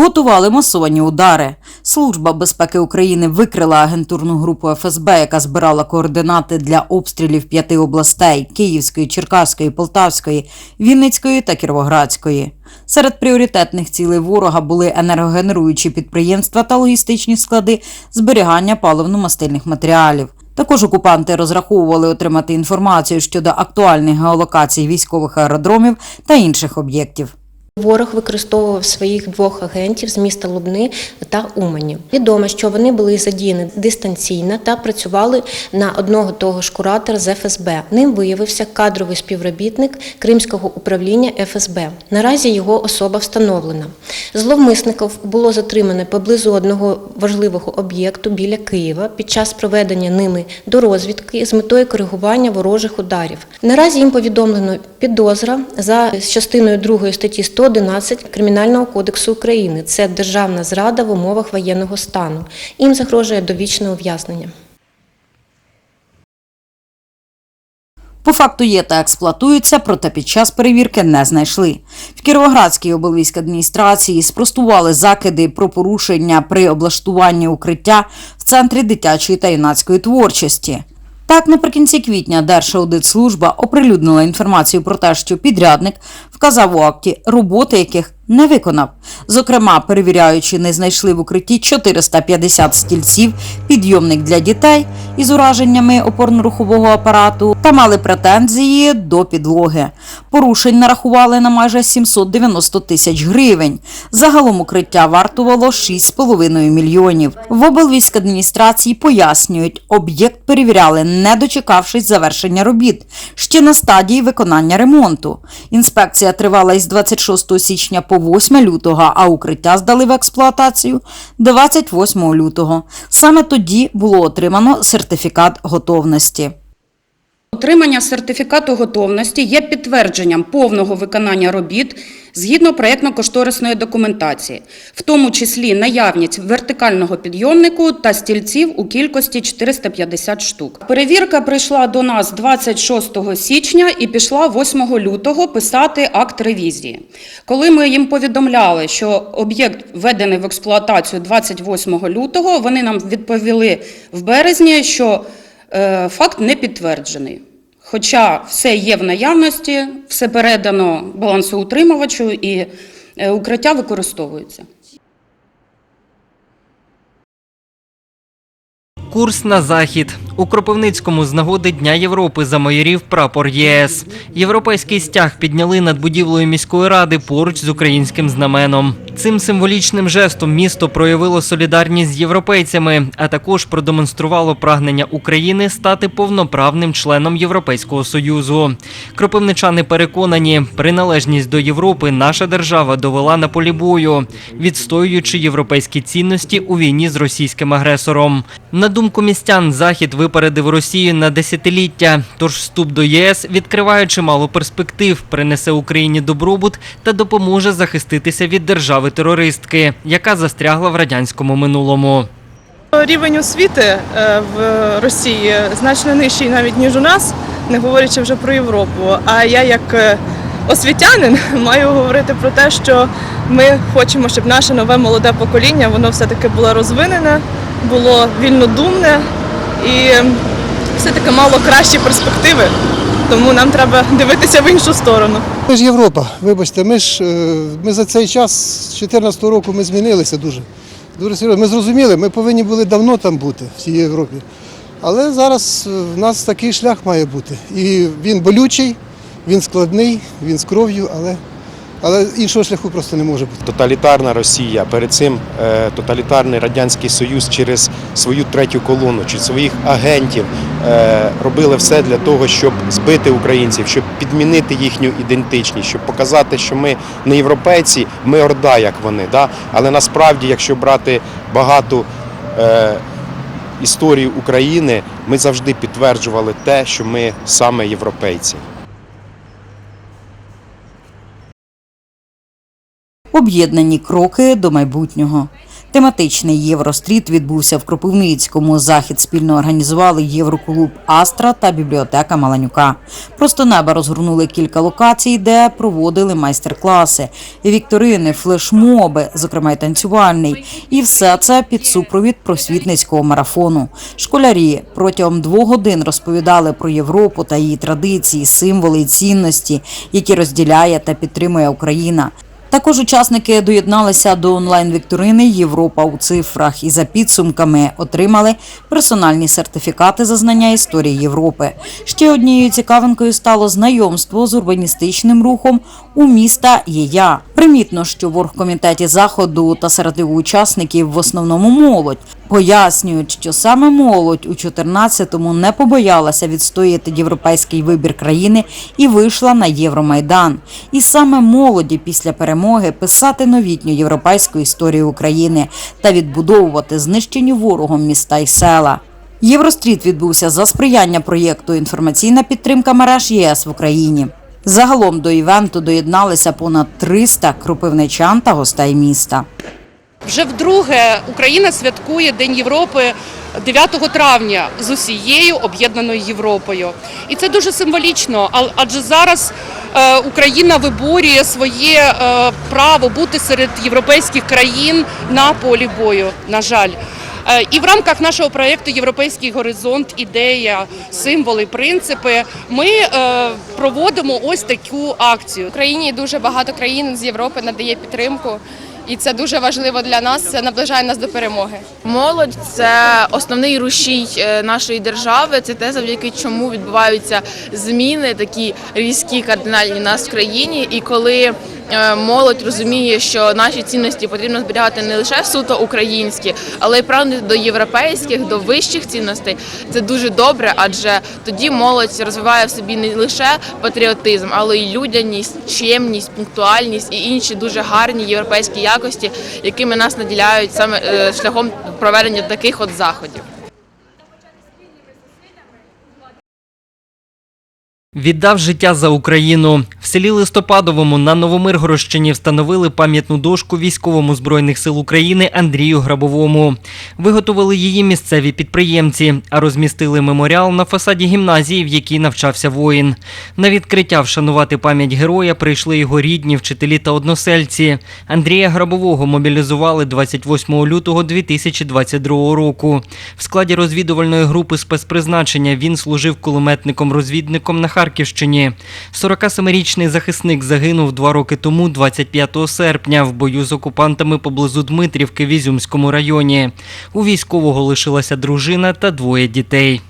готували масовані удари. Служба безпеки України викрила агентурну групу ФСБ, яка збирала координати для обстрілів п'яти областей Київської, Черкаської, Полтавської, Вінницької та Кіровоградської. Серед пріоритетних цілей ворога були енергогенеруючі підприємства та логістичні склади зберігання паливно-мастильних матеріалів. Також окупанти розраховували отримати інформацію щодо актуальних геолокацій військових аеродромів та інших об'єктів. Ворог використовував своїх двох агентів з міста Лубни та Умані. Відомо, що вони були задіяні дистанційно та працювали на одного того ж куратора з ФСБ. Ним виявився кадровий співробітник Кримського управління ФСБ. Наразі його особа встановлена. Зловмисників було затримано поблизу одного важливого об'єкту біля Києва під час проведення ними до розвідки з метою коригування ворожих ударів. Наразі їм повідомлено підозра за частиною 2 статті 111 Кримінального кодексу України. Це державна зрада в умовах воєнного стану. Їм загрожує довічне ув'язнення. По факту є та експлуатуються, проте під час перевірки не знайшли. В Кіровоградській облвійській адміністрації спростували закиди про порушення при облаштуванні укриття в центрі дитячої та юнацької творчості. Так, наприкінці квітня Держаудитслужба оприлюднила інформацію про те, що підрядник вказав у акті роботи, яких не виконав. Зокрема, перевіряючи, не знайшли в укритті 450 стільців, підйомник для дітей із ураженнями опорно-рухового апарату та мали претензії до підлоги. Порушень нарахували на майже 790 тисяч гривень. Загалом укриття вартувало 6,5 мільйонів. В облвійськадміністрації пояснюють, об'єкт перевіряли, не дочекавшись завершення робіт, ще на стадії виконання ремонту. Інспекція тривала із 26 січня по 8 лютого, а укриття здали в експлуатацію 28 лютого. Саме тоді було отримано сертифікат готовності. Отримання сертифікату готовності є підтвердженням повного виконання робіт згідно проєктно-кошторисної документації, в тому числі наявність вертикального підйомнику та стільців у кількості 450 штук. Перевірка прийшла до нас 26 січня і пішла 8 лютого писати акт ревізії. Коли ми їм повідомляли, що об'єкт введений в експлуатацію 28 лютого, вони нам відповіли в березні, що Е, Факт не підтверджений. Хоча все є в наявності, все передано балансоутримувачу і е, укриття використовується. Курс на захід у Кропивницькому з нагоди Дня Європи замайорів прапор ЄС. Європейський стяг підняли над будівлею міської ради поруч з українським знаменом. Цим символічним жестом місто проявило солідарність з європейцями, а також продемонструвало прагнення України стати повноправним членом Європейського союзу. Кропивничани переконані, приналежність до Європи наша держава довела на полі бою, відстоюючи європейські цінності у війні з російським агресором. На думку містян, захід випередив Росію на десятиліття. Тож вступ до ЄС, відкриваючи мало перспектив, принесе Україні добробут та допоможе захиститися від держави-терористки, яка застрягла в радянському минулому. Рівень освіти е, в Росії значно нижчий навіть ніж у нас, не говорячи вже про Європу. А я як е, освітянин маю говорити про те, що ми хочемо, щоб наше нове молоде покоління воно все-таки було розвинене, було вільнодумне і все-таки мало кращі перспективи. Тому нам треба дивитися в іншу сторону. Ми ж Європа, вибачте, ми ж е, ми за цей час з 2014 року ми змінилися дуже. Дуже серйозно. Ми зрозуміли, ми повинні були давно там бути, в цій Європі. Але зараз е, в нас такий шлях має бути. І він болючий, він складний, він з кров'ю, але, але іншого шляху просто не може бути. Тоталітарна Росія, перед цим е, тоталітарний Радянський Союз через свою третю колону чи своїх агентів е, робили все для того, щоб збити українців, щоб підмінити їхню ідентичність, щоб показати, що ми не європейці, ми орда, як вони. Да? Але насправді, якщо брати багату е, історію України, ми завжди підтверджували те, що ми саме європейці. Об'єднані кроки до майбутнього. Тематичний Євростріт відбувся в Кропивницькому. Захід спільно організували Євроклуб Астра та бібліотека Маланюка. Просто неба розгорнули кілька локацій, де проводили майстер-класи, вікторини, флешмоби, зокрема й танцювальний. І все це під супровід просвітницького марафону. Школярі протягом двох годин розповідали про Європу та її традиції, символи і цінності, які розділяє та підтримує Україна. Також учасники доєдналися до онлайн-вікторини Європа у цифрах і за підсумками отримали персональні сертифікати за знання історії Європи. Ще однією цікавинкою стало знайомство з урбаністичним рухом у міста Єя. Примітно, що в оргкомітеті заходу та серед його учасників в основному молодь. Пояснюють, що саме молодь у 14-му не побоялася відстояти європейський вибір країни і вийшла на Євромайдан. І саме молоді після перемоги писати новітню європейську історію України та відбудовувати знищені ворогом міста і села. Євростріт відбувся за сприяння проєкту Інформаційна підтримка мереж ЄС в Україні. Загалом до івенту доєдналися понад 300 кропивничан та гостей міста. Вже вдруге Україна святкує День Європи 9 травня з усією об'єднаною Європою. І це дуже символічно, адже зараз е, Україна виборює своє е, право бути серед європейських країн на полі бою, на жаль. Е, І в рамках нашого проєкту Європейський горизонт, ідея, символи, принципи ми е, проводимо ось таку акцію. Україні дуже багато країн з Європи надає підтримку, і це дуже важливо для нас. Це наближає нас до перемоги. Молодь це основний рушій е, нашої держави. Це те, завдяки чому відбуваються зміни, такі різкі кардинальні в нас в країні. І коли молодь розуміє, що наші цінності потрібно зберігати не лише суто українські, але й прагнути до європейських, до вищих цінностей. Це дуже добре, адже тоді молодь розвиває в собі не лише патріотизм, але й людяність, чемність, пунктуальність і інші дуже гарні європейські якості, якими нас наділяють саме е, шляхом проведення таких от заходів. Віддав життя за Україну. В селі Листопадовому на Новомиргородщині встановили пам'ятну дошку військовому збройних сил України Андрію Грабовому. Виготовили її місцеві підприємці, а розмістили меморіал на фасаді гімназії, в якій навчався воїн. На відкриття вшанувати пам'ять героя прийшли його рідні, вчителі та односельці. Андрія Грабового мобілізували 28 лютого 2022 року. В складі розвідувальної групи спецпризначення він служив кулеметником-розвідником на Харківщині. 47-річний захисник загинув два роки тому, 25 серпня, в бою з окупантами поблизу Дмитрівки в Ізюмському районі. У військового лишилася дружина та двоє дітей.